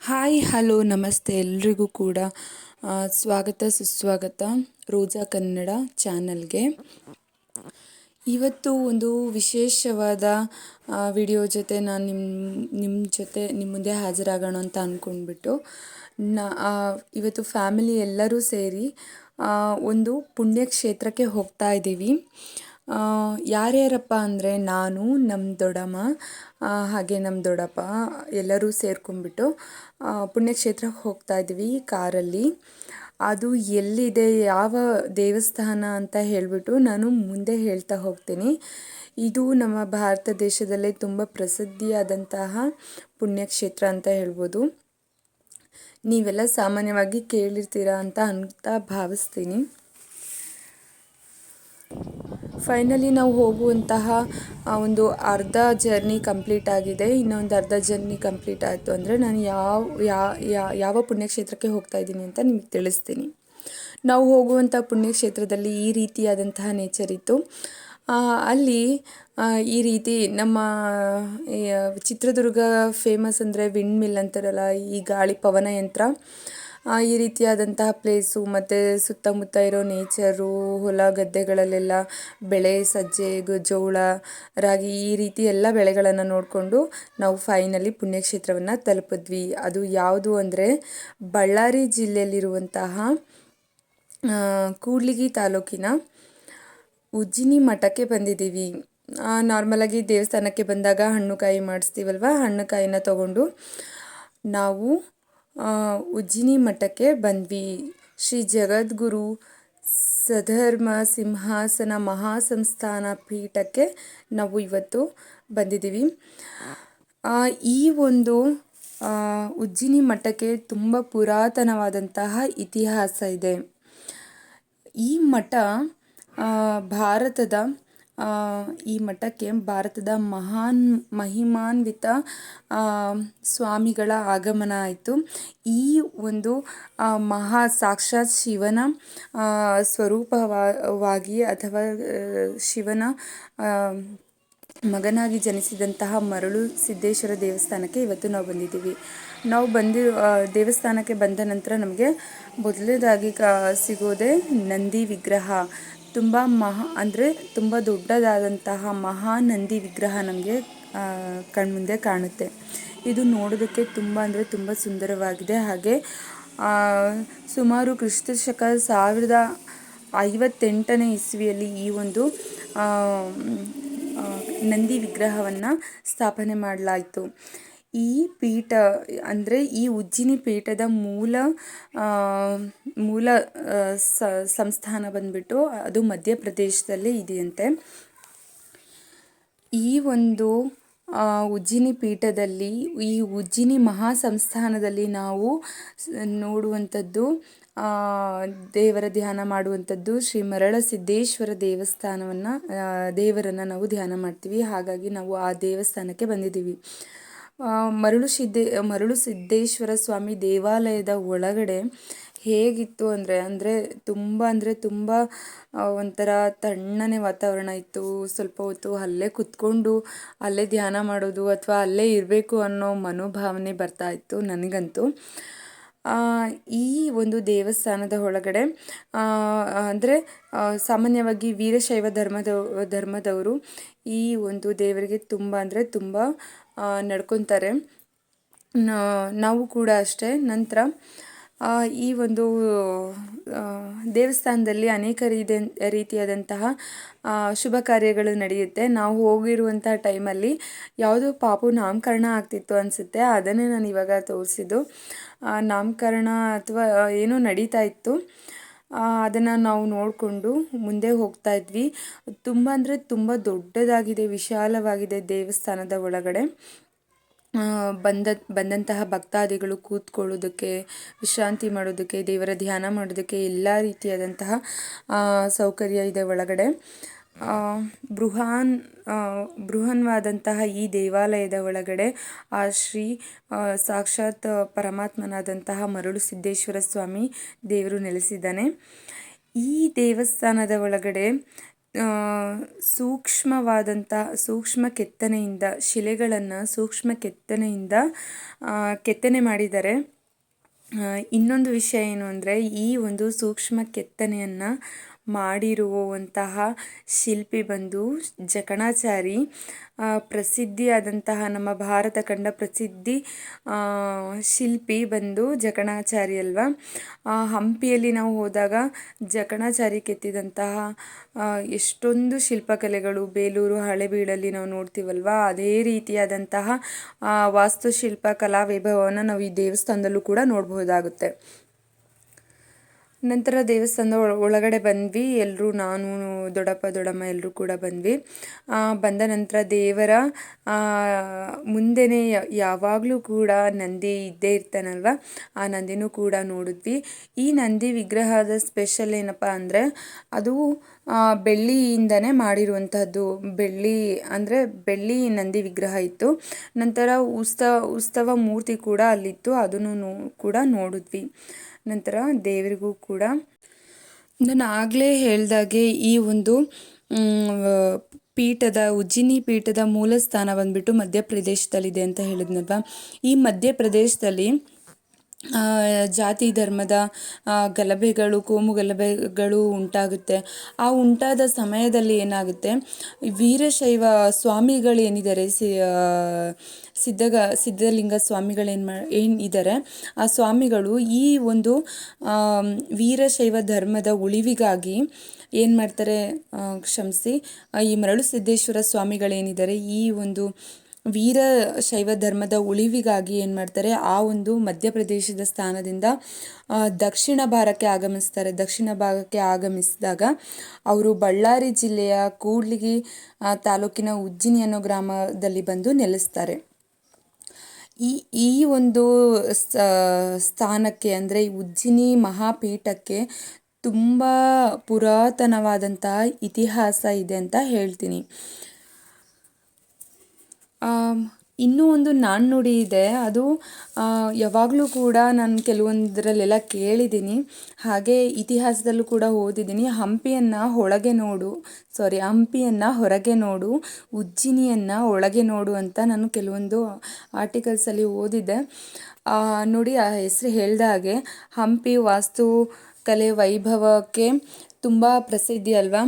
Hi, hello, ನಮಸ್ತೆ ಎಲ್ರಿಗೂ ಕೂಡ. ಸ್ವಾಗತ, ಸುಸ್ವಾಗತ ರೋಜಾ ಕನ್ನಡ ಚಾನಲ್ಗೆ. ಇವತ್ತು ಒಂದು ವಿಶೇಷವಾದ ವಿಡಿಯೋ ಜೊತೆ ನಾನು ನಿಮ್ಮ ನಿಮ್ಮ ಜೊತೆ ನಿಮ್ಮ ಮುಂದೆ ಹಾಜರಾಗೋಣ ಅಂತ ಅಂದ್ಕೊಂಡ್ಬಿಟ್ಟು ನಾ ಇವತ್ತು ಫ್ಯಾಮಿಲಿ ಎಲ್ಲರೂ ಸೇರಿ ಒಂದು ಪುಣ್ಯಕ್ಷೇತ್ರಕ್ಕೆ ಹೋಗ್ತಾ ಇದ್ದೀವಿ ಯಾರ್ಯಾರಪ್ಪ ಅಂದರೆ ನಾನು ನಮ್ಮ ದೊಡ್ಡಮ್ಮ ಹಾಗೆ ನಮ್ಮ ದೊಡ್ಡಪ್ಪ ಎಲ್ಲರೂ ಸೇರ್ಕೊಂಡ್ಬಿಟ್ಟು ಪುಣ್ಯಕ್ಷೇತ್ರಕ್ಕೆ ಹೋಗ್ತಾ ಇದ್ವಿ ಕಾರಲ್ಲಿ. ಅದು ಎಲ್ಲಿದೆ, ಯಾವ ದೇವಸ್ಥಾನ ಅಂತ ಹೇಳಿಬಿಟ್ಟು ನಾನು ಮುಂದೆ ಹೇಳ್ತಾ ಹೋಗ್ತೀನಿ. ಇದು ನಮ್ಮ ಭಾರತ ದೇಶದಲ್ಲೇ ತುಂಬ ಪ್ರಸಿದ್ಧಿಯಾದಂತಹ ಪುಣ್ಯಕ್ಷೇತ್ರ ಅಂತ ಹೇಳ್ಬೋದು. ನೀವೆಲ್ಲ ಸಾಮಾನ್ಯವಾಗಿ ಕೇಳಿರ್ತೀರಾ ಅಂತ ಅಂತ ಭಾವಿಸ್ತೀನಿ. ಫೈನಲಿ ನಾವು ಹೋಗುವಂತಹ ಒಂದು ಅರ್ಧ ಜರ್ನಿ ಕಂಪ್ಲೀಟ್ ಆಗಿದೆ. ಇನ್ನೊಂದು ಅರ್ಧ ಜರ್ನಿ ಕಂಪ್ಲೀಟ್ ಆಯಿತು ಅಂದರೆ ನಾನು ಯಾವ ಯಾವ ಪುಣ್ಯಕ್ಷೇತ್ರಕ್ಕೆ ಹೋಗ್ತಾ ಇದ್ದೀನಿ ಅಂತ ನಿಮಗೆ ತಿಳಿಸ್ತೀನಿ. ನಾವು ಹೋಗುವಂಥ ಪುಣ್ಯಕ್ಷೇತ್ರದಲ್ಲಿ ಈ ರೀತಿಯಾದಂತಹ ನೇಚರ್ ಇತ್ತು. ಅಲ್ಲಿ ಈ ರೀತಿ ನಮ್ಮ ಚಿತ್ರದುರ್ಗ ಫೇಮಸ್ ಅಂದರೆ ವಿಂಡ್ ಮಿಲ್ ಅಂತಾರಲ್ಲ, ಈ ಗಾಳಿ ಪವನಯಂತ್ರ ಈ ರೀತಿಯಾದಂತಹ ಪ್ಲೇಸು ಮತ್ತು ಸುತ್ತಮುತ್ತ ಇರೋ ನೇಚರು ಹೊಲ ಗದ್ದೆಗಳಲ್ಲೆಲ್ಲ ಬೆಳೆ, ಸಜ್ಜೆ ಜೋಳ, ರಾಗಿ ಈ ರೀತಿ ಎಲ್ಲ ಬೆಳೆಗಳನ್ನು ನೋಡಿಕೊಂಡು ನಾವು ಫೈನಲಿ ಪುಣ್ಯಕ್ಷೇತ್ರವನ್ನು ತಲುಪಿದ್ವಿ. ಅದು ಯಾವುದು ಅಂದರೆ ಬಳ್ಳಾರಿ ಜಿಲ್ಲೆಯಲ್ಲಿರುವಂತಹ ಕೂಡ್ಲಿಗಿ ತಾಲೂಕಿನ ಉಜ್ಜಿನಿ ಮಠಕ್ಕೆ ಬಂದಿದ್ದೀವಿ. ನಾರ್ಮಲಾಗಿ ದೇವಸ್ಥಾನಕ್ಕೆ ಬಂದಾಗ ಹಣ್ಣುಕಾಯಿ ಮಾಡಿಸ್ತೀವಲ್ವ? ಹಣ್ಣುಕಾಯಿನ ತಗೊಂಡು ನಾವು ಉಜ್ಜಿನಿ ಮಠಕ್ಕೆ ಬಂದ್ವಿ. ಶ್ರೀ ಜಗದ್ಗುರು ಸಧರ್ಮ ಸಿಂಹಾಸನ ಮಹಾಸಂಸ್ಥಾನ ಪೀಠಕ್ಕೆ ನಾವು ಇವತ್ತು ಬಂದಿದ್ದೀವಿ. ಈ ಒಂದು ಉಜ್ಜಿನಿ ಮಠಕ್ಕೆ ತುಂಬ ಪುರಾತನವಾದಂತಹ ಇತಿಹಾಸ ಇದೆ. ಈ ಮಠ ಭಾರತದ ಈ ಮಠಕ್ಕೆ ಭಾರತದ ಮಹಾನ್ ಮಹಿಮಾನ್ವಿತ ಸ್ವಾಮಿಗಳ ಆಗಮನ ಆಯಿತು. ಈ ಒಂದು ಮಹಾ ಸಾಕ್ಷಾತ್ ಶಿವನ ಸ್ವರೂಪವಾಗಿ ಅಥವಾ ಶಿವನ ಮಗನಾಗಿ ಜನಿಸಿದಂತಹ ಮರಳು ಸಿದ್ದೇಶ್ವರ ದೇವಸ್ಥಾನಕ್ಕೆ ಇವತ್ತು ನಾವು ಬಂದಿದ್ದೀವಿ. ನಾವು ಬಂದಿ ದೇವಸ್ಥಾನಕ್ಕೆ ಬಂದ ನಂತರ ನಮಗೆ ಮೊದಲನೇದಾಗಿ ಕಾ ಸಿಗೋದೇ ನಂದಿ ವಿಗ್ರಹ. ತುಂಬ ಮಹಾ, ಅಂದರೆ ತುಂಬ ದೊಡ್ಡದಾದಂತಹ ಮಹಾನಂದಿ ವಿಗ್ರಹ ನಮಗೆ ಕಣ್ಮುಂದೆ ಕಾಣುತ್ತೆ. ಇದು ನೋಡೋದಕ್ಕೆ ತುಂಬ, ಅಂದರೆ ತುಂಬ ಸುಂದರವಾಗಿದೆ. ಹಾಗೆ ಸುಮಾರು ಕ್ರಿಸ್ತ ಶಕ ಸಾವಿರದ ಐವತ್ತೆಂಟನೇ ಇಸ್ವಿಯಲ್ಲಿ ಈ ಒಂದು ನಂದಿ ವಿಗ್ರಹವನ್ನು ಸ್ಥಾಪನೆ ಮಾಡಲಾಯಿತು. ಈ ಪೀಠ, ಅಂದರೆ ಈ ಉಜ್ಜಿನಿ ಪೀಠದ ಮೂಲ ಮೂಲ ಸಂಸ್ಥಾನ ಬಂದ್ಬಿಟ್ಟು ಅದು ಮಧ್ಯಪ್ರದೇಶದಲ್ಲೇ ಇದೆಯಂತೆ. ಈ ಒಂದು ಉಜ್ಜಿನಿ ಪೀಠದಲ್ಲಿ, ಈ ಉಜ್ಜಿನಿ ಮಹಾಸಂಸ್ಥಾನದಲ್ಲಿ ನಾವು ಸ- ನೋಡುವಂಥದ್ದು ದೇವರ ಧ್ಯಾನ ಮಾಡುವಂಥದ್ದು ಶ್ರೀ ಮರಳ ಸಿದ್ದೇಶ್ವರ ದೇವಸ್ಥಾನವನ್ನು ದೇವರನ್ನು ನಾವು ಧ್ಯಾನ ಮಾಡ್ತೀವಿ. ಹಾಗಾಗಿ ನಾವು ಆ ದೇವಸ್ಥಾನಕ್ಕೆ ಬಂದಿದ್ದೀವಿ. ಮರಳು ಸಿದ್ದೇ ಮರಳು ಸಿದ್ದೇಶ್ವರ ಸ್ವಾಮಿ ದೇವಾಲಯದ ಒಳಗಡೆ ಹೇಗಿತ್ತು ಅಂದರೆ ಅಂದರೆ ತುಂಬ ಅಂದರೆ ತುಂಬ ಒಂಥರ ತಣ್ಣನೆ ವಾತಾವರಣ ಇತ್ತು. ಸ್ವಲ್ಪ ಹೊತ್ತು ಅಲ್ಲೇ ಕುತ್ಕೊಂಡು ಅಲ್ಲೇ ಧ್ಯಾನ ಮಾಡೋದು ಅಥವಾ ಅಲ್ಲೇ ಇರಬೇಕು ಅನ್ನೋ ಮನೋಭಾವನೆ ಬರ್ತಾ ಇತ್ತು ನನಗಂತೂ. ಈ ಒಂದು ದೇವಸ್ಥಾನದ ಒಳಗಡೆ ಅಂದರೆ ಸಾಮಾನ್ಯವಾಗಿ ವೀರಶೈವ ಧರ್ಮದ, ಧರ್ಮದವರು ಈ ಒಂದು ದೇವರಿಗೆ ತುಂಬ, ಅಂದರೆ ತುಂಬ ನಡ್ಕೊತಾರೆ. ನಾವು ಕೂಡ ಅಷ್ಟೇ. ನಂತರ ಈ ಒಂದು ದೇವಸ್ಥಾನದಲ್ಲಿ ಅನೇಕ ರೀತಿ ರೀತಿಯಾದಂತಹ ಶುಭ ಕಾರ್ಯಗಳು ನಡೆಯುತ್ತೆ. ನಾವು ಹೋಗಿರುವಂಥ ಟೈಮಲ್ಲಿ ಯಾವುದೋ ಪಾಪು ನಾಮಕರಣ ಆಗ್ತಿತ್ತು ಅನಿಸುತ್ತೆ. ಅದನ್ನೇ ನಾನು ಇವಾಗ ತೋರಿಸಿದ್ದು. ನಾಮಕರಣ ಅಥವಾ ಏನೋ ನಡೀತಾ ಇತ್ತು. ಅದನ್ನು ನಾವು ನೋಡಿಕೊಂಡು ಮುಂದೆ ಹೋಗ್ತಾ ಇದ್ವಿ. ತುಂಬ ಅಂದರೆ ತುಂಬ ದೊಡ್ಡದಾಗಿದೆ, ವಿಶಾಲವಾಗಿದೆ ದೇವಸ್ಥಾನದ ಒಳಗಡೆ. ಬಂದ, ಬಂದಂತಹ ಭಕ್ತಾದಿಗಳು ಕೂತ್ಕೊಳ್ಳೋದಕ್ಕೆ, ವಿಶ್ರಾಂತಿ ಮಾಡೋದಕ್ಕೆ, ದೇವರ ಧ್ಯಾನ ಮಾಡೋದಕ್ಕೆ ಎಲ್ಲ ರೀತಿಯಾದಂತಹ ಸೌಕರ್ಯ ಇದೆ ಒಳಗಡೆ. ಬೃಹಾನ್ ಬೃಹನ್ವಾದಂತಹ ಈ ದೇವಾಲಯದ ಒಳಗಡೆ ಆ ಶ್ರೀ ಸಾಕ್ಷಾತ್ ಪರಮಾತ್ಮನಾದಂತಹ ಮರುಳು ಸಿದ್ದೇಶ್ವರ ಸ್ವಾಮಿ ದೇವರು ನೆಲೆಸಿದ್ದಾನೆ. ಈ ದೇವಸ್ಥಾನದ ಒಳಗಡೆ ಸೂಕ್ಷ್ಮವಾದಂಥ ಸೂಕ್ಷ್ಮ ಕೆತ್ತನೆಯಿಂದ, ಶಿಲೆಗಳನ್ನು ಸೂಕ್ಷ್ಮ ಕೆತ್ತನೆಯಿಂದ ಕೆತ್ತನೆ ಮಾಡಿದ್ದಾರೆ. ಇನ್ನೊಂದು ವಿಷಯ ಏನು ಅಂದರೆ ಈ ಒಂದು ಸೂಕ್ಷ್ಮ ಕೆತ್ತನೆಯನ್ನು ಮಾಡಿರುವಂತಹ ಶಿಲ್ಪಿ ಬಂದು ಜಕಣಾಚಾರಿ ಪ್ರಸಿದ್ಧಿಯಾದಂತಹ ನಮ್ಮ ಭಾರತ ಕಂಡ ಪ್ರಸಿದ್ಧಿ ಶಿಲ್ಪಿ ಬಂದು ಜಕಣಾಚಾರಿ ಅಲ್ವಾ? ಹಂಪಿಯಲ್ಲಿ ನಾವು ಹೋದಾಗ ಜಕಣಾಚಾರಿ ಕೆತ್ತಿದಂತಹ ಎಷ್ಟೊಂದು ಶಿಲ್ಪಕಲೆಗಳು ಬೇಲೂರು ಹಳೆಬೀಡಲ್ಲಿ ನಾವು ನೋಡ್ತೀವಲ್ವಾ? ಅದೇ ರೀತಿಯಾದಂತಹ ವಾಸ್ತುಶಿಲ್ಪ ಕಲಾ ವೈಭವವನ್ನು ನಾವು ಈ ದೇವಸ್ಥಾನದಲ್ಲೂ ಕೂಡ ನೋಡಬಹುದಾಗುತ್ತೆ. ನಂತರ ದೇವಸ್ಥಾನದ ಒಳ- ಒಳಗಡೆ ಬಂದ್ವಿ. ಎಲ್ಲರೂ ನಾನು, ದೊಡ್ಡಪ್ಪ, ದೊಡ್ಡಮ್ಮ ಎಲ್ಲರೂ ಕೂಡ ಬಂದ್ವಿ. ಬಂದ ನಂತರ ದೇವರ ಮುಂದೆನೇ ಯಾವಾಗಲೂ ಕೂಡ ನಂದಿ ಇದ್ದೇ ಇರ್ತಾನಲ್ವ? ಆ ನಂದಿನೂ ಕೂಡ ನೋಡಿದ್ವಿ. ಈ ನಂದಿ ವಿಗ್ರಹದ ಸ್ಪೆಷಲ್ ಏನಪ್ಪ ಅಂದರೆ, ಅದು ಬೆಳ್ಳಿಯಿಂದನೇ ಮಾಡಿರುವಂತಹದ್ದು. ಬೆಳ್ಳಿ ಅಂದರೆ ಬೆಳ್ಳಿ ನಂದಿ ವಿಗ್ರಹ ಇತ್ತು. ನಂತರ ಉತ್ಸವ ಉತ್ಸವ ಮೂರ್ತಿ ಕೂಡ ಅಲ್ಲಿತ್ತು. ಅದನ್ನು ಕೂಡ ನೋಡಿದ್ವಿ. ನಂತರ ದೇವರಿಗೂ ಕೂಡ ನಾನು ಆಗಲೇ ಹೇಳ್ದಾಗೆ ಈ ಒಂದು ಪೀಠದ, ಉಜ್ಜಿನಿ ಪೀಠದ ಮೂಲ ಸ್ಥಾನ ಬಂದ್ಬಿಟ್ಟು ಮಧ್ಯಪ್ರದೇಶದಲ್ಲಿದೆ ಅಂತ ಹೇಳಿದ್ನಲ್ವ? ಈ ಮಧ್ಯಪ್ರದೇಶದಲ್ಲಿ ಜಾತಿ ಧರ್ಮದ ಗಲಭೆಗಳು, ಕೋಮು ಗಲಭೆಗಳು ಉಂಟಾಗುತ್ತೆ. ಆ ಉಂಟಾದ ಸಮಯದಲ್ಲಿ ಏನಾಗುತ್ತೆ? ವೀರಶೈವ ಸ್ವಾಮಿಗಳು ಏನಿದ್ದಾರೆ ಸಿ ಸಿದ್ಧಗ, ಸಿದ್ಧಲಿಂಗ ಸ್ವಾಮಿಗಳೇನು ಮಾ ಏನು ಇದ್ದಾರೆ ಆ ಸ್ವಾಮಿಗಳು ಈ ಒಂದು ವೀರಶೈವ ಧರ್ಮದ ಉಳಿವಿಗಾಗಿ ಏನು ಮಾಡ್ತಾರೆ? ಕ್ಷಮಿಸಿ ಈ ಮರಳು ಸಿದ್ದೇಶ್ವರ ಸ್ವಾಮಿಗಳೇನಿದ್ದಾರೆ? ಈ ಒಂದು ವೀರಶೈವ ಧರ್ಮದ ಉಳಿವಿಗಾಗಿ ಏನು ಮಾಡ್ತಾರೆ, ಆ ಒಂದು ಮಧ್ಯಪ್ರದೇಶದ ಸ್ಥಾನದಿಂದ ದಕ್ಷಿಣ ಭಾರತಕ್ಕೆ ಆಗಮಿಸ್ತಾರೆ. ದಕ್ಷಿಣ ಭಾಗಕ್ಕೆ ಆಗಮಿಸಿದಾಗ ಅವರು ಬಳ್ಳಾರಿ ಜಿಲ್ಲೆಯ ಕೂಡ್ಲಿಗಿ ತಾಲೂಕಿನ ಉಜ್ಜಿನಿ ಅನ್ನೋ ಗ್ರಾಮದಲ್ಲಿ ಬಂದು ನೆಲೆಸ್ತಾರೆ. ಈ ಈ ಒಂದು ಸ್ಥಾನಕ್ಕೆ ಅಂದರೆ ಉಜ್ಜಿನಿ ಮಹಾಪೀಠಕ್ಕೆ ತುಂಬ ಪುರಾತನವಾದಂತಹ ಇತಿಹಾಸ ಇದೆ ಅಂತ ಹೇಳ್ತೀನಿ. ಇನ್ನೂ ಒಂದು ನಾಣ್ಣುಡಿ ಇದೆ. ಅದು ಯಾವಾಗಲೂ ಕೂಡ ನಾನು ಕೆಲವೊಂದರಲ್ಲೆಲ್ಲ ಕೇಳಿದ್ದೀನಿ ಹಾಗೆ ಇತಿಹಾಸದಲ್ಲೂ ಕೂಡ ಓದಿದ್ದೀನಿ ಹಂಪಿಯನ್ನು ಒಳಗೆ ನೋಡು. ಸಾರಿ ಹಂಪಿಯನ್ನು ಹೊರಗೆ ನೋಡು. ಉಜ್ಜಿನಿಯನ್ನು ಒಳಗೆ ನೋಡು ಅಂತ ನಾನು ಕೆಲವೊಂದು ಆರ್ಟಿಕಲ್ಸಲ್ಲಿ ಓದಿದ್ದೆ. ನೋಡಿ ಆ ಹೆಸರು ಹೇಳಿದ ಹಾಗೆ, ಹಂಪಿ ವಾಸ್ತು ಕಲೆ ವೈಭವಕ್ಕೆ ತುಂಬ ಪ್ರಸಿದ್ಧಿ ಅಲ್ವಾ?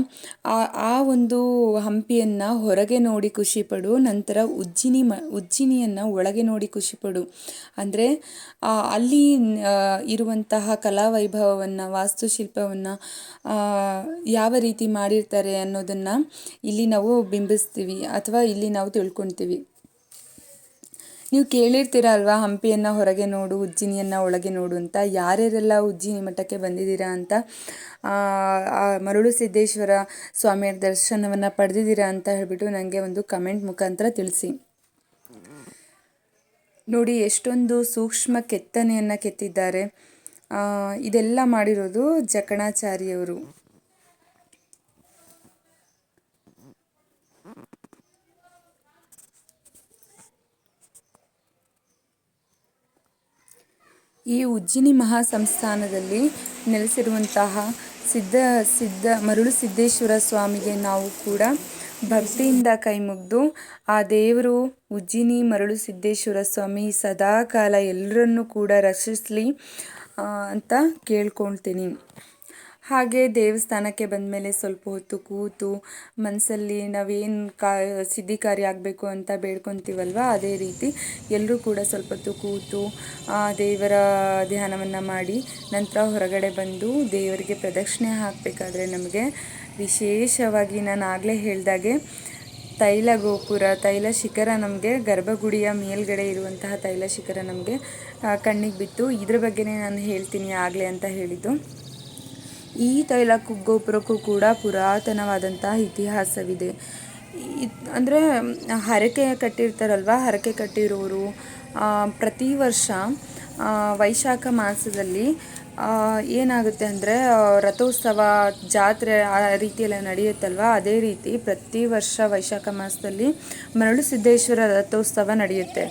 ಆ ಆ ಒಂದು ಹಂಪಿಯನ್ನು ಹೊರಗೆ ನೋಡಿ ಖುಷಿಪಡು ನಂತರ ಉಜ್ಜಿನಿ ಮ, ಉಜ್ಜಿನಿಯನ್ನು ಒಳಗೆ ನೋಡಿ ಖುಷಿಪಡು ಅಂದರೆ ಅಲ್ಲಿ ಇರುವಂತಹ ಕಲಾ ವೈಭವವನ್ನು, ವಾಸ್ತುಶಿಲ್ಪವನ್ನು ಯಾವ ರೀತಿ ಮಾಡಿರ್ತಾರೆ ಅನ್ನೋದನ್ನು ಇಲ್ಲಿ ನಾವು ಬಿಂಬಿಸ್ತೀವಿ, ಅಥವಾ ಇಲ್ಲಿ ನಾವು ತಿಳ್ಕೊಳ್ತೀವಿ. ನೀವು ಕೇಳಿರ್ತೀರ ಅಲ್ವಾ ಹಂಪಿಯನ್ನು ಹೊರಗೆ ನೋಡು, ಉಜ್ಜಿನಿಯನ್ನು ಒಳಗೆ ನೋಡು ಅಂತ? ಯಾರ್ಯಾರೆಲ್ಲ ಉಜ್ಜಿನಿ ಮಠಕ್ಕೆ ಬಂದಿದ್ದೀರಾ ಅಂತ? ಆ ಸಿದ್ದೇಶ್ವರ ಸ್ವಾಮಿಯ ದರ್ಶನವನ್ನು ಪಡೆದಿದ್ದೀರಾ ಅಂತ ಹೇಳಿಬಿಟ್ಟು ನನಗೆ ಒಂದು ಕಮೆಂಟ್ ಮುಖಾಂತರ ತಿಳಿಸಿ. ನೋಡಿ, ಎಷ್ಟೊಂದು ಸೂಕ್ಷ್ಮ ಕೆತ್ತನೆಯನ್ನು ಕೆತ್ತಿದ್ದಾರೆ. ಇದೆಲ್ಲ ಮಾಡಿರೋದು ಜಕಣಾಚಾರಿಯವರು. ಈ ಉಜ್ಜಿನಿ ಮಹಾಸಂಸ್ಥಾನದಲ್ಲಿ ನೆಲೆಸಿರುವಂತಹ ಸಿದ್ಧ ಸಿದ್ಧ ಮರುಳು ಸಿದ್ದೇಶ್ವರ ಸ್ವಾಮಿಗೆ ನಾವು ಕೂಡ ಭಕ್ತಿಯಿಂದ ಕೈ ಮುಗಿದು ಆ ದೇವರು ಉಜ್ಜಿನಿ ಮರುಳು ಸಿದ್ದೇಶ್ವರ ಸ್ವಾಮಿ ಸದಾಕಾಲ ಎಲ್ಲರನ್ನೂ ಕೂಡ ರಕ್ಷಿಸಲಿ ಅಂತ ಕೇಳ್ಕೊಳ್ತೀನಿ. ಹಾಗೆ ದೇವಸ್ಥಾನಕ್ಕೆ ಬಂದ ಮೇಲೆ ಸ್ವಲ್ಪ ಹೊತ್ತು ಕೂತು ಮನಸ್ಸಲ್ಲಿ ನಾವೇನು ಕಾ ಸಿದ್ಧಿ ಕಾರ್ಯ ಆಗಬೇಕು ಅಂತ ಬೇಡ್ಕೊತೀವಲ್ವ? ಅದೇ ರೀತಿ ಎಲ್ಲರೂ ಕೂಡ ಸ್ವಲ್ಪ ಹೊತ್ತು ಕೂತು ದೇವರ ಧ್ಯಾನವನ್ನು ಮಾಡಿ ನಂತರ ಹೊರಗಡೆ ಬಂದು ದೇವರಿಗೆ ಪ್ರದಕ್ಷಿಣೆ ಹಾಕಬೇಕಾದ್ರೆ ನಮಗೆ ವಿಶೇಷವಾಗಿ ನಾನು ಆಗಲೇ ಹೇಳಿದಾಗೆ ತೈಲ ಗೋಪುರ, ತೈಲ ಶಿಖರ ನಮಗೆ ಗರ್ಭಗುಡಿಯ ಮೇಲ್ಗಡೆ ಇರುವಂತಹ ತೈಲ ಶಿಖರ ನಮಗೆ ಕಣ್ಣಿಗೆ ಬಿತ್ತು ಇದ್ರ ಬಗ್ಗೆನೇ ನಾನು ಹೇಳ್ತೀನಿ ಆಗಲೇ ಅಂತ ಹೇಳಿದ್ದು. ಈ ತೈಲ ಗೋಪುರಕ್ಕೂ ಕೂಡ ಪುರಾತನವಾದಂತಹ ಇತಿಹಾಸವಿದೆ. ಅಂದರೆ, ಹರಕೆ ಕಟ್ಟಿರ್ತಾರಲ್ವ? ಹರಕೆ ಕಟ್ಟಿರೋರು ಪ್ರತಿ ವರ್ಷ ವೈಶಾಖ ಮಾಸದಲ್ಲಿ ಏನಾಗುತ್ತೆ ಅಂದರೆ ರಥೋತ್ಸವ, ಜಾತ್ರೆ, ಆ ರೀತಿಯೆಲ್ಲ ನಡೆಯುತ್ತಲ್ವ? ಅದೇ ರೀತಿ ಪ್ರತಿ ವರ್ಷ ವೈಶಾಖ ಮಾಸದಲ್ಲಿ ಮರಳು ಸಿದ್ದೇಶ್ವರ ರಥೋತ್ಸವ ನಡೆಯುತ್ತೆ.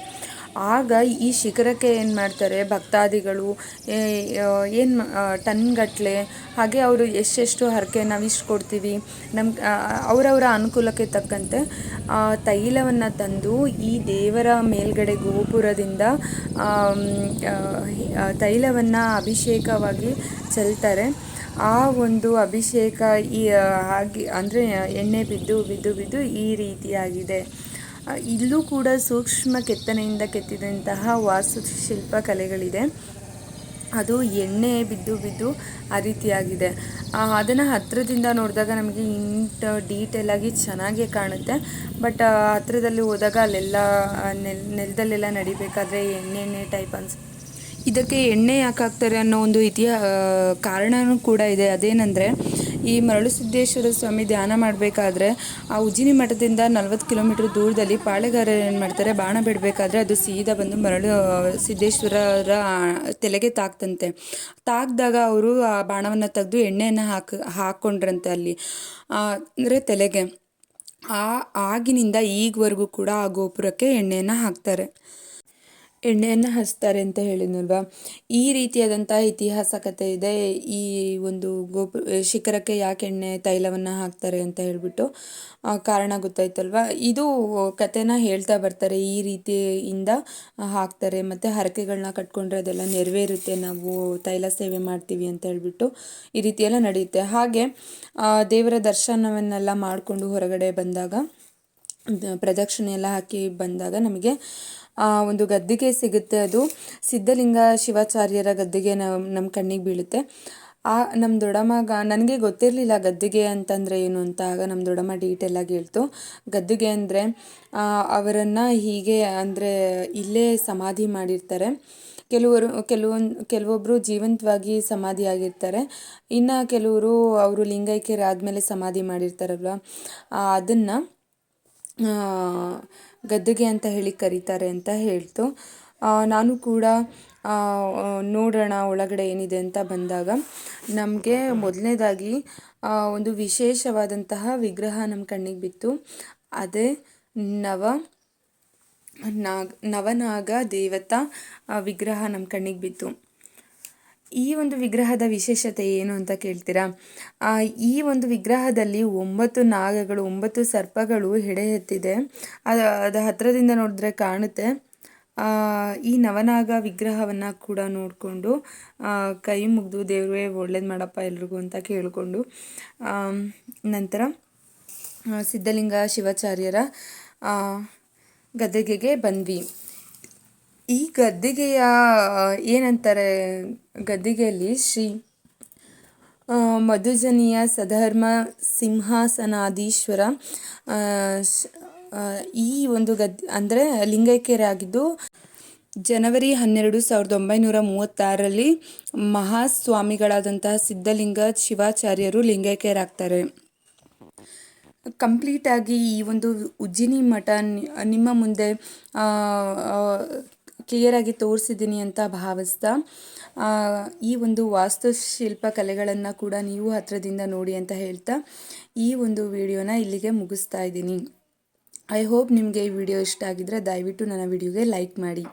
ಆಗ ಈ ಶಿಖರಕ್ಕೆ ಏನು ಮಾಡ್ತಾರೆ? ಭಕ್ತಾದಿಗಳು ಏನು ಟನ್ಗಟ್ಟಲೆ ಹಾಗೆ ಅವರು ಎಷ್ಟೆಷ್ಟು ಹರಕೆ ನಾವು ಇಷ್ಟು ಕೊಡ್ತೀವಿ ನಮ್ಮ ಅವರವರ ಅನುಕೂಲಕ್ಕೆ ತಕ್ಕಂತೆ ತೈಲವನ್ನು ತಂದು ಈ ದೇವರ ಮೇಲ್ಗಡೆ ಗೋಪುರದಿಂದ ತೈಲವನ್ನು ಅಭಿಷೇಕವಾಗಿ ಚೆಲ್ತಾರೆ. ಆ ಒಂದು ಅಭಿಷೇಕ ಈ ಹಾಗೆ, ಅಂದರೆ ಎಣ್ಣೆ ಬಿದ್ದು ಬಿದ್ದು ಬಿದ್ದು ಈ ರೀತಿಯಾಗಿದೆ. ಇಲ್ಲೂ ಕೂಡ ಸೂಕ್ಷ್ಮ ಕೆತ್ತನೆಯಿಂದ ಕೆತ್ತಿದಂತಹ ವಾಸ್ತುಶಿಲ್ಪ ಕಲೆಗಳಿದೆ. ಅದು ಎಣ್ಣೆ ಬಿದ್ದು ಬಿದ್ದು ಆ ರೀತಿಯಾಗಿದೆ ಅದನ್ನು ಹತ್ತಿರದಿಂದ ನೋಡಿದಾಗ ನಮಗೆ ಇಂಟ ಡೀಟೇಲಾಗಿ ಚೆನ್ನಾಗೇ ಕಾಣುತ್ತೆ. ಬಟ್ ಹತ್ತಿರದಲ್ಲಿ ಹೋದಾಗ ಅಲ್ಲೆಲ್ಲ ನೆಲ್, ನೆಲದಲ್ಲೆಲ್ಲ ನಡಿಬೇಕಾದ್ರೆ ಎಣ್ಣೆ ಎಣ್ಣೆ ಟೈಪ್ ಅನ್ಸ್, ಇದಕ್ಕೆ ಎಣ್ಣೆ ಯಾಕೆ ಹಾಕ್ತಾರೆ ಅನ್ನೋ ಒಂದು ಇತಿಹಾ ಕಾರಣವೂ ಕೂಡ ಇದೆ. ಅದೇನೆಂದರೆ ಈ ಮರಳು ಸಿದ್ದೇಶ್ವರ ಸ್ವಾಮಿ ಧ್ಯಾನ ಮಾಡಬೇಕಾದ್ರೆ ಆ ಉಜ್ಜಿನಿ ಮಠದಿಂದ ನಲ್ವತ್ತು ಕಿಲೋಮೀಟರ್ ದೂರದಲ್ಲಿ ಪಾಳೆಗಾರರು ಏನು ಮಾಡ್ತಾರೆ? ಬಾಣ ಬಿಡಬೇಕಾದ್ರೆ ಅದು ಸೀದಾ ಬಂದು ಮರಳು ಸಿದ್ದೇಶ್ವರರ ತಲೆಗೆ ತಾಕ್ತಂತೆ. ತಾಕ್ದಾಗ ಅವರು ಆ ಬಾಣವನ್ನು ತೆಗೆದು ಎಣ್ಣೆಯನ್ನು ಹಾಕಿ ಹಾಕ್ಕೊಂಡ್ರಂತೆ ಅಲ್ಲಿ. ಅಂದರೆ ತಲೆಗೆ. ಆ ಆಗಿನಿಂದ ಈಗವರೆಗೂ ಕೂಡ ಆ ಗೋಪುರಕ್ಕೆ ಎಣ್ಣೆಯನ್ನು ಹಾಕ್ತಾರೆ. ಎಣ್ಣೆಯನ್ನು ಹಚ್ತಾರೆ ಅಂತ ಹೇಳಿದ್ನಲ್ವಾ? ಈ ರೀತಿಯಾದಂಥ ಇತಿಹಾಸ ಕಥೆ ಇದೆ. ಈ ಒಂದು ಗೋಪು ಶಿಖರಕ್ಕೆ ಯಾಕೆ ಎಣ್ಣೆ ತೈಲವನ್ನು ಹಾಕ್ತಾರೆ ಅಂತ ಹೇಳಿಬಿಟ್ಟು ಕಾರಣ ಗೊತ್ತಾಯ್ತಲ್ವ? ಇದು ಕಥೆನ ಹೇಳ್ತಾ ಬರ್ತಾರೆ. ಈ ರೀತಿಯಿಂದ ಹಾಕ್ತಾರೆ. ಮತ್ತು ಹರಕೆಗಳನ್ನ ಕಟ್ಕೊಂಡ್ರೆ ಅದೆಲ್ಲ ನೆರವೇರುತ್ತೆ. ನಾವು ತೈಲ ಸೇವೆ ಮಾಡ್ತೀವಿ ಅಂತ ಹೇಳಿಬಿಟ್ಟು ಈ ರೀತಿಯೆಲ್ಲ ನಡೆಯುತ್ತೆ. ಹಾಗೆ ದೇವರ ದರ್ಶನವನ್ನೆಲ್ಲ ಮಾಡಿಕೊಂಡು ಹೊರಗಡೆ ಬಂದಾಗ ಪ್ರದಕ್ಷಿಣೆ ಎಲ್ಲ ಹಾಕಿ ಬಂದಾಗ ನಮಗೆ ಒಂದು ಗದ್ದಿಗೆ ಸಿಗುತ್ತೆ ಅದು. ಸಿದ್ಧಲಿಂಗ ಶಿವಾಚಾರ್ಯರ ಗದ್ದಿಗೆ ನಾವು ನಮ್ಮ ಕಣ್ಣಿಗೆ ಬೀಳುತ್ತೆ. ಆ ನಮ್ಮ ದೊಡ್ಡಮ್ಮಗ ನನಗೆ ಗೊತ್ತಿರಲಿಲ್ಲ ಗದ್ದಿಗೆ ಅಂತಂದರೆ ಏನು ಅಂತ. ಆಗ ನಮ್ಮ ದೊಡ್ಡಮ್ಮ ಡೀಟೇಲಾಗಿ ಹೇಳ್ತು. ಗದ್ದಿಗೆ ಅಂದರೆ ಅವರನ್ನು ಹೀಗೆ ಅಂದರೆ ಇಲ್ಲೇ ಸಮಾಧಿ ಮಾಡಿರ್ತಾರೆ. ಕೆಲವರು ಕೆಲವೊಂದು ಕೆಲವೊಬ್ಬರು ಜೀವಂತವಾಗಿ ಸಮಾಧಿ ಆಗಿರ್ತಾರೆ. ಇನ್ನು ಕೆಲವರು ಅವರು ಲಿಂಗೈಕ್ಯರಾದಮೇಲೆ ಸಮಾಧಿ ಮಾಡಿರ್ತಾರಲ್ವ? ಅದನ್ನು ಗದ್ದುಗೆ ಅಂತ ಹೇಳಿ ಕರೀತಾರೆ ಅಂತ ಹೇಳ್ತು. ನಾನು ಕೂಡ ನೋಡೋಣ ಒಳಗಡೆ ಏನಿದೆ ಅಂತ ಬಂದಾಗ ನಮಗೆ ಮೊದಲನೇದಾಗಿ ಒಂದು ವಿಶೇಷವಾದಂತಹ ವಿಗ್ರಹ ನಮ್ಮ ಕಣ್ಣಿಗೆ ಬಿತ್ತು. ಅದೇ ನವ, ನಾಗ, ನವನಾಗ ದೇವತಾ ವಿಗ್ರಹ ನಮ್ಮ ಕಣ್ಣಿಗೆ ಬಿತ್ತು. ಈ ಒಂದು ವಿಗ್ರಹದ ವಿಶೇಷತೆ ಏನು ಅಂತ ಕೇಳ್ತೀರಾ? ಈ ಒಂದು ವಿಗ್ರಹದಲ್ಲಿ ಒಂಬತ್ತು ನಾಗಗಳು, ಒಂಬತ್ತು ಸರ್ಪಗಳು ಹೆಡೆ ಎತ್ತಿದೆ. ಅದು ಅದು ಹತ್ತಿರದಿಂದ ನೋಡಿದ್ರೆ ಕಾಣುತ್ತೆ. ಈ ನವನಾಗ ವಿಗ್ರಹವನ್ನು ಕೂಡ ನೋಡಿಕೊಂಡು ಕೈ ಮುಗಿದು ದೇವರೇ ಒಳ್ಳೇದು ಮಾಡಪ್ಪ ಎಲ್ರಿಗೂ ಅಂತ ಕೇಳಿಕೊಂಡು ನಂತರ ಸಿದ್ಧಲಿಂಗ ಶಿವಾಚಾರ್ಯರ ಗದಗೆಗೆ ಬಂದ್ವಿ. ಈ ಗದ್ದಿಗೆಯ ಏನಂತಾರೆ ಗದ್ದಿಗೆಯಲ್ಲಿ ಶ್ರೀ ಮಧುಜನಿಯ ಸಧರ್ಮ ಸಿಂಹಾಸನಾಧೀಶ್ವರ ಈ ಒಂದು ಗದ್, ಅಂದರೆ ಲಿಂಗೈಕ್ಯರಾಗಿದ್ದು ಜನವರಿ ಹನ್ನೆರಡು ಸಾವಿರದ ಒಂಬೈನೂರ ಮೂವತ್ತಾರರಲ್ಲಿ ಮಹಾಸ್ವಾಮಿಗಳಾದಂತಹ ಸಿದ್ಧಲಿಂಗ ಶಿವಾಚಾರ್ಯರು ಲಿಂಗೈಕ್ಯರಾಗ್ತಾರೆ. ಕಂಪ್ಲೀಟಾಗಿ ಈ ಒಂದು ಉಜ್ಜಿನಿ ಮಠ ನಿಮ್ಮ ಮುಂದೆ ಕ್ಲಿಯರಾಗಿ ತೋರಿಸಿದ್ದೀನಿ ಅಂತ ಭಾವಿಸ್ತಾ ಈ ಒಂದು ವಾಸ್ತುಶಿಲ್ಪ ಕಲೆಗಳನ್ನು ಕೂಡ ನೀವು ಹತ್ತಿರದಿಂದ ನೋಡಿ ಅಂತ ಹೇಳ್ತಾ, ಈ ಒಂದು ವಿಡಿಯೋನ ಇಲ್ಲಿಗೆ ಮುಗಿಸ್ತಾ ಇದ್ದೀನಿ. ಐ ಹೋಪ್ ನಿಮಗೆ ಈ ವಿಡಿಯೋ ಇಷ್ಟ ಆಗಿದ್ರೆ ದಯವಿಟ್ಟು ನನ್ನ ವಿಡಿಯೋಗೆ ಲೈಕ್ ಮಾಡಿ.